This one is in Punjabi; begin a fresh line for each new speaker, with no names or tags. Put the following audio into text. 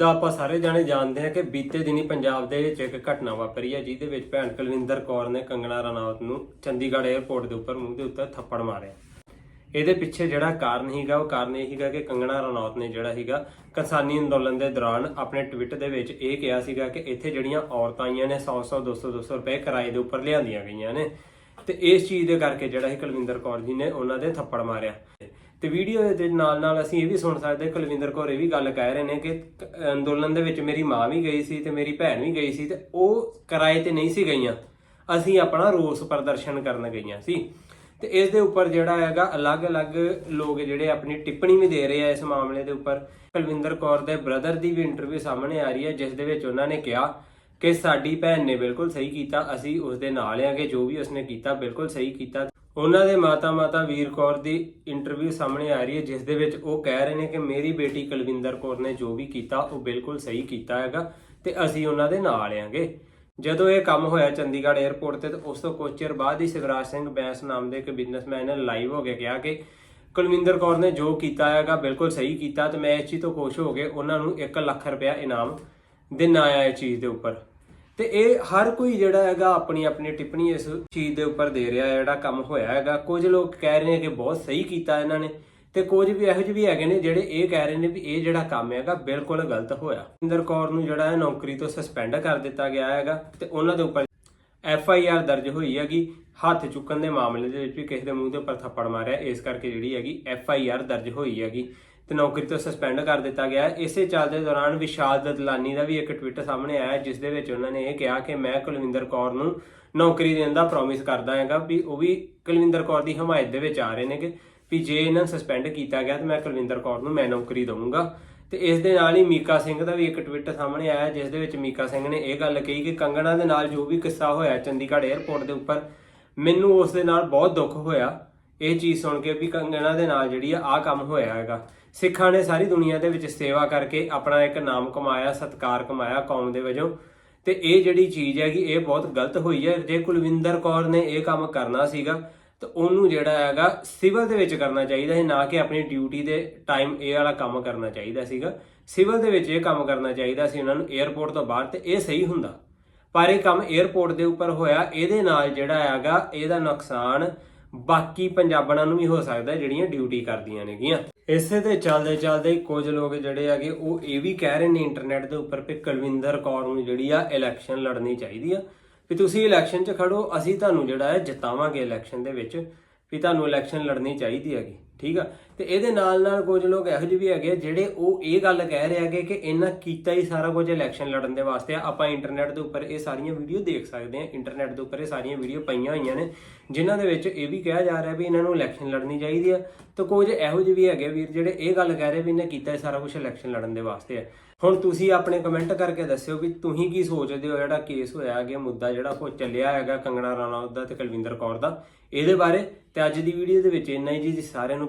ਜਿੱਦਾਂ ਆਪਾਂ ਸਾਰੇ ਜਾਣੇ ਜਾਣਦੇ ਹਾਂ ਕਿ ਬੀਤੇ ਦਿਨੀ ਪੰਜਾਬ ਦੇ ਵਿੱਚ ਇੱਕ ਘਟਨਾ ਵਾਪਰੀ ਹੈ, ਜਿਹਦੇ ਵਿੱਚ ਭੈਣ ਕੁਲਵਿੰਦਰ ਕੌਰ ਨੇ ਕੰਗਣਾ ਰਣਾਵਤ ਨੂੰ ਚੰਡੀਗੜ੍ਹ 에ਅਰਪੋਰਟ ਦੇ ਉੱਪਰ ਮੂੰਹ ਦੇ ਉੱਤੇ ਥੱਪੜ ਮਾਰਿਆ। ਇਹਦੇ ਪਿੱਛੇ ਜਿਹੜਾ ਕਾਰਨ ਹੀਗਾ, ਉਹ ਕਾਰਨ ਇਹ ਹੀਗਾ ਕਿ ਕੰਗਣਾ ਰਣੌਤ ਨੇ ਜਿਹੜਾ ਹੀਗਾ ਕਿਸਾਨੀ ਅੰਦੋਲਨ ਦੇ ਦੌਰਾਨ ਆਪਣੇ ਟਵਿੱਟ ਦੇ ਵਿੱਚ ਇਹ ਕਿਹਾ ਸੀਗਾ ਕਿ ਇੱਥੇ ਜਿਹੜੀਆਂ ਔਰਤਾਂ ਆਈਆਂ ਨੇ 100 100 200 200 ਰੁਪਏ ਕਿਰਾਏ ਦੇ ਉੱਪਰ ਲਿਆਂਦੀਆਂ ਗਈਆਂ ਨੇ। ਤੇ ਇਸ ਚੀਜ਼ ਦੇ ਕਰਕੇ ਜਿਹੜਾ ਇਹ ਕੁਲਵਿੰਦਰ ਕੌਰ ਜੀ ਨੇ ਉਹਨਾਂ ਦੇ ਥੱਪੜ ਮਾਰਿਆ। ਤੇ ਵੀਡੀਓ ਦੇ ਨਾਲ ਨਾਲ ਅਸੀਂ ਇਹ ਵੀ ਸੁਣ ਸਕਦੇ ਕੁਲਵਿੰਦਰ ਕੌਰ ਇਹ ਵੀ ਗੱਲ ਕਹਿ ਰਹੇ ਨੇ ਕਿ ਅੰਦੋਲਨ ਦੇ ਵਿੱਚ ਮੇਰੀ ਮਾਂ ਵੀ ਗਈ ਸੀ ਤੇ ਮੇਰੀ ਭੈਣ ਵੀ ਗਈ ਸੀ ਤੇ ਉਹ ਕਿਰਾਏ ਤੇ ਨਹੀਂ ਸੀ ਗਈਆਂ। ਅਸੀਂ ਆਪਣਾ ਰੋਸ ਪ੍ਰਦਰਸ਼ਨ ਕਰਨ ਗਈਆਂ ਸੀ। ਤੇ ਇਸ ਦੇ ਉੱਪਰ ਜਿਹੜਾ ਹੈਗਾ, ਅਲੱਗ-ਅਲੱਗ ਲੋਕ ਜਿਹੜੇ ਆਪਣੀ ਟਿੱਪਣੀ ਵੀ ਦੇ ਰਹੇ ਆ ਇਸ ਮਾਮਲੇ ਦੇ ਉੱਪਰ। ਕੁਲਵਿੰਦਰ ਕੌਰ ਦੇ ਬ੍ਰਦਰ ਦੀ ਵੀ ਇੰਟਰਵਿਊ ਸਾਹਮਣੇ ਆ ਰਹੀ ਹੈ, ਜਿਸ ਦੇ ਵਿੱਚ ਉਹਨਾਂ ਨੇ ਕਿਹਾ ਕਿ ਸਾਡੀ ਭੈਣ ਨੇ ਬਿਲਕੁਲ ਸਹੀ ਕੀਤਾ, ਅਸੀਂ ਉਸ ਦੇ ਨਾਲ ਆ ਕਿ ਜੋ ਵੀ ਉਸਨੇ ਕੀਤਾ, ਬਿਲਕੁਲ ਸਹੀ ਕੀਤਾ ਉਹਨਾਂ ਦੇ ਮਾਤਾ ਮਾਤਾ ਵੀਰ ਕੌਰ ਦੀ ਇੰਟਰਵਿਊ ਸਾਹਮਣੇ ਆ ਰਹੀ ਹੈ, ਜਿਸ ਦੇ ਵਿੱਚ ਉਹ ਕਹਿ ਰਹੇ ਨੇ ਕਿ ਮੇਰੀ ਬੇਟੀ ਕੁਲਵਿੰਦਰ ਕੌਰ ਨੇ ਜੋ ਵੀ ਕੀਤਾ, ਉਹ ਬਿਲਕੁਲ ਸਹੀ ਕੀਤਾ ਹੈਗਾ ਤੇ ਅਸੀਂ ਉਹਨਾਂ ਦੇ ਨਾਲ ਆਂਗੇ ਜਦੋਂ ਇਹ ਕੰਮ ਹੋਇਆ ਚੰਡੀਗੜ੍ਹ 에ਅਰਪੋਰਟ ਤੇ, ਤਾਂ ਉਸ ਤੋਂ ਕੁਝ ਚਿਰ ਬਾਅਦ ਹੀ ਸਿਵਰਾਜ ਸਿੰਘ ਬੈਂਸ ਨਾਮ ਦੇ ਇੱਕ ਬਿਜ਼ਨਸਮੈਨ ਨੇ ਲਾਈਵ ਹੋ ਕੇ ਕਿਹਾ ਕਿ ਕੁਲਵਿੰਦਰ ਕੌਰ ਨੇ ਜੋ ਕੀਤਾ ਹੈਗਾ, ਬਿਲਕੁਲ ਸਹੀ ਕੀਤਾ ਤੇ ਮੈਂ ਇਸ ਚੀਜ਼ ਤੋਂ ਖੁਸ਼ ਹੋ ਕੇ ਉਹਨਾਂ ਨੂੰ 1 ਲੱਖ ਰੁਪਇਆ ਇਨਾਮ ਦੇਣਾ ਆਇਆ ਇਹ ਚੀਜ਼ ਦੇ ਉੱਪਰ। ਤੇ ਇਹ ਹਰ ਕੋਈ ਜਿਹੜਾ ਹੈਗਾ ਆਪਣੀ ਆਪਣੀ ਟਿੱਪਣੀ ਇਸ ਚੀਜ਼ ਦੇ ਉੱਪਰ ਦੇ ਰਿਹਾ ਜਿਹੜਾ ਕੰਮ ਹੋਇਆ ਹੈਗਾ। ਕੁਝ ਲੋਕ ਕਹਿ ਰਹੇ ਨੇ ਕਿ ਬਹੁਤ ਸਹੀ ਕੀਤਾ ਇਹਨਾਂ ਨੇ ਤੇ ਕੁਝ ਵੀ ਇਹੋ ਜਿਹੇ ਵੀ ਹੈਗੇ ਨੇ ਜਿਹੜੇ ਇਹ ਕਹਿ ਰਹੇ ਨੇ ਵੀ ਇਹ ਜਿਹੜਾ ਕੰਮ ਹੈਗਾ ਬਿਲਕੁਲ ਗਲਤ ਹੋਇਆ। ਇੰਦਰ ਕੌਰ ਨੂੰ ਜਿਹੜਾ ਹੈ ਨੌਕਰੀ ਤੋਂ ਸਸਪੈਂਡ ਕਰ ਦਿੱਤਾ ਗਿਆ ਹੈਗਾ ਤੇ ਉਹਨਾਂ ਦੇ ਉੱਪਰ ਐਫ ਆਈ ਆਰ ਦਰਜ ਹੋਈ ਹੈਗੀ। ਹੱਥ ਚੁੱਕਣ ਦੇ ਮਾਮਲੇ ਦੇ ਵਿੱਚ ਵੀ ਕਿਸੇ ਦੇ ਮੂੰਹ ਦੇ ਉੱਪਰ ਥੱਪੜ ਮਾਰਿਆ। ਇਸ ਕਰਕੇ ਜਿਹੜੀ ਹੈਗੀ ਐਫ ਆਈ ਆਰ ਦਰਜ ਹੋਈ ਹੈਗੀ। ਤੇ ਨੌਕਰੀ ਤੋਂ ਸਸਪੈਂਡ ਕਰ ਦਿੱਤਾ ਗਿਆ। ਇਸੇ ਚੱਲਦੇ ਦੌਰਾਨ ਵਿਸ਼ਾਲ ਦਦਲਾਨੀ ਦਾ ਵੀ ਇੱਕ ਟਵਿੱਟ ਸਾਹਮਣੇ ਆਇਆ, ਜਿਸ ਦੇ ਵਿੱਚ ਉਹਨਾਂ ਨੇ ਇਹ ਕਿਹਾ ਕਿ ਮੈਂ ਕੁਲਵਿੰਦਰ ਕੌਰ ਨੂੰ ਨੌਕਰੀ ਦੇਣ ਦਾ ਪ੍ਰੋਮਿਸ ਕਰਦਾ ਹੈਗਾ ਵੀ ਉਹ ਵੀ ਕੁਲਵਿੰਦਰ ਕੌਰ ਦੀ ਹਮਾਇਤ ਦੇ ਵਿੱਚ ਆ ਰਹੇ ਨੇਗੇ। ਵੀ ਜੇ ਇਹਨਾਂ ਨੂੰ ਸਸਪੈਂਡ ਕੀਤਾ ਗਿਆ ਤਾਂ ਮੈਂ ਕੁਲਵਿੰਦਰ ਕੌਰ ਨੂੰ ਮੈਂ ਨੌਕਰੀ ਦਵਾਂਗਾ ਤੇ ਇਸ ਦੇ ਨਾਲ ਹੀ ਮੀਕਾ ਸਿੰਘ ਦਾ ਵੀ ਇੱਕ ਟਵਿੱਟ ਸਾਹਮਣੇ ਆਇਆ, ਜਿਸ ਦੇ ਵਿੱਚ ਮੀਕਾ ਸਿੰਘ ਨੇ ਇਹ ਗੱਲ ਕਹੀ ਕਿ ਕੰਗਣਾ ਦੇ ਨਾਲ ਜੋ ਵੀ ਕਿੱਸਾ ਹੋਇਆ ਚੰਡੀਗੜ੍ਹ 에ਅਰਪੋਰਟ ਦੇ ਉੱਪਰ, ਮੈਨੂੰ ਉਸ ਦੇ ਨਾਲ ਬਹੁਤ ਦੁੱਖ ਹੋਇਆ। ਇਹ ਚੀਜ਼ ਸੁਣ ਕੇ ਵੀ ਕੰਗਣਾ ਦੇ ਨਾਲ ਜਿਹੜੀ ਆ ਆ ਕੰਮ ਹੋਇਆ ਹੈਗਾ। ਸਿੱਖਾਂ ਨੇ ਸਾਰੀ ਦੁਨੀਆ ਦੇ ਵਿੱਚ ਸੇਵਾ ਕਰਕੇ ਆਪਣਾ ਇੱਕ ਨਾਮ ਕਮਾਇਆ, ਸਤਕਾਰ ਕਮਾਇਆ ਕੌਮ ਦੇ ਵਜੋਂ। ਤੇ ਇਹ ਜਿਹੜੀ ਚੀਜ਼ ਹੈਗੀ, ਇਹ ਬਹੁਤ ਗਲਤ ਹੋਈ ਹੈ। ਜੇ ਕੁਲਵਿੰਦਰ ਕੌਰ ਨੇ ਇਹ ਕੰਮ ਕਰਨਾ ਸੀਗਾ, ਤਾਂ ਉਹਨੂੰ ਜਿਹੜਾ ਹੈਗਾ ਸਿਵਲ ਦੇ ਵਿੱਚ ਕਰਨਾ ਚਾਹੀਦਾ ਸੀ, ਨਾ ਕਿ ਆਪਣੀ ਡਿਊਟੀ ਦੇ ਟਾਈਮ ਇਹ ਵਾਲਾ ਕੰਮ ਕਰਨਾ ਚਾਹੀਦਾ ਸੀਗਾ। ਸਿਵਲ ਦੇ ਵਿੱਚ ਇਹ ਕੰਮ ਕਰਨਾ ਚਾਹੀਦਾ ਸੀ ਉਹਨਾਂ ਨੂੰ 에ਅਰਪੋਰਟ ਤੋਂ ਬਾਹਰ, ਤੇ ਇਹ ਸਹੀ ਹੁੰਦਾ। ਪਰ ਇਹ ਕੰਮ 에ਅਰਪੋਰਟ ਦੇ ਉੱਪਰ ਹੋਇਆ, ਇਹਦੇ ਨਾਲ ਜਿਹੜਾ ਹੈਗਾ, ਇਹਦਾ ਨੁਕਸਾਨ ਬਾਕੀ ਪੰਜਾਬਣਾਂ ਨੂੰ ਵੀ ਹੋ ਸਕਦਾ, ਜਿਹੜੀਆਂ ਡਿਊਟੀ ਕਰਦੀਆਂ ਨੇਗੀਆਂ। ਇਸੇ ਦੇ ਚੱਲਦੇ ਚੱਲਦੇ ਕੁਝ ਲੋਕ ਜਿਹੜੇ ਹੈਗੇ, ਉਹ ਇਹ ਵੀ ਕਹਿ ਰਹੇ ਨੇ ਇੰਟਰਨੈਟ ਦੇ ਉੱਪਰ ਕਿ ਕੁਲਵਿੰਦਰ ਕੌਰ ਨੂੰ ਜਿਹੜੀ ਆ ਇਲੈਕਸ਼ਨ ਲੜਨੀ ਚਾਹੀਦੀ ਆ। ਵੀ ਤੁਸੀਂ ਇਲੈਕਸ਼ਨ 'ਚ ਖੜੋ, ਅਸੀਂ ਤੁਹਾਨੂੰ ਜਿਹੜਾ ਹੈ ਜਿਤਾਵਾਂਗੇ ਇਲੈਕਸ਼ਨ ਦੇ ਵਿੱਚ, ਵੀ ਤੁਹਾਨੂੰ ਇਲੈਕਸ਼ਨ ਲੜਨੀ ਚਾਹੀਦੀ ਹੈਗੀ। ਠੀਕ ਆ? ਤੇ ਇਹਦੇ ਨਾਲ ਨਾਲ ਕੁਝ ਲੋਕ ਇਹੋ ਜਿਹੇ ਵੀ ਹੈਗੇ ਆ ਜਿਹੜੇ ਉਹ ਇਹ ਗੱਲ ਕਹਿ ਰਹੇ ਹੈਗੇ ਕਿ ਇਹਨਾਂ ਕੀਤਾ ਹੀ ਸਾਰਾ ਕੁਝ ਇਲੈਕਸ਼ਨ ਲੜਨ ਦੇ ਵਾਸਤੇ ਆ। ਆਪਾਂ ਇੰਟਰਨੈਟ ਦੇ ਉੱਪਰ ਇਹ ਸਾਰੀਆਂ ਵੀਡੀਓ ਦੇਖ ਸਕਦੇ ਆ। ਇੰਟਰਨੈਟ ਦੇ ਉੱਪਰ ਇਹ ਸਾਰੀਆਂ ਵੀਡੀਓ ਪਈਆਂ ਹੋਈਆਂ ਨੇ, ਜਿਨ੍ਹਾਂ ਦੇ ਵਿੱਚ ਇਹ ਵੀ ਕਿਹਾ ਜਾ ਰਿਹਾ ਵੀ ਇਹਨਾਂ ਨੂੰ ਇਲੈਕਸ਼ਨ ਲੜਨੀ ਚਾਹੀਦੀ ਆ। ਤੇ ਕੁਝ ਇਹੋ ਜਿਹੇ ਵੀ ਹੈਗੇ ਵੀਰ ਜਿਹੜੇ ਇਹ ਗੱਲ ਕਹਿ ਰਹੇ ਵੀ ਇਹਨੇ ਕੀਤਾ ਹੀ ਸਾਰਾ ਕੁਝ ਇਲੈਕਸ਼ਨ ਲੜਨ ਦੇ ਵਾਸਤੇ ਆ। ਹੁਣ ਤੁਸੀਂ ਆਪਣੇ ਕਮੈਂਟ ਕਰਕੇ ਦੱਸਿਓ ਵੀ ਤੁਸੀਂ ਕੀ ਸੋਚਦੇ ਹੋ ਜਿਹੜਾ ਕੇਸ ਹੋਇਆ ਹੈਗਾ, ਮੁੱਦਾ ਜਿਹੜਾ ਉਹ ਚੱਲਿਆ ਹੈਗਾ ਕੰਗਣਾ ਰਾਣਾ ਦਾ ਤੇ ਕੁਲਵਿੰਦਰ ਕੌਰ ਦਾ। ਇਹਦੇ ਬਾਰੇ ਤੇ ਅੱਜ ਦੀ ਵੀਡੀਓ ਦੇ ਵਿੱਚ ਇੰਨਾ ਹੀ ਜੀ ਸਾਰਿਆਂ ਨੂੰ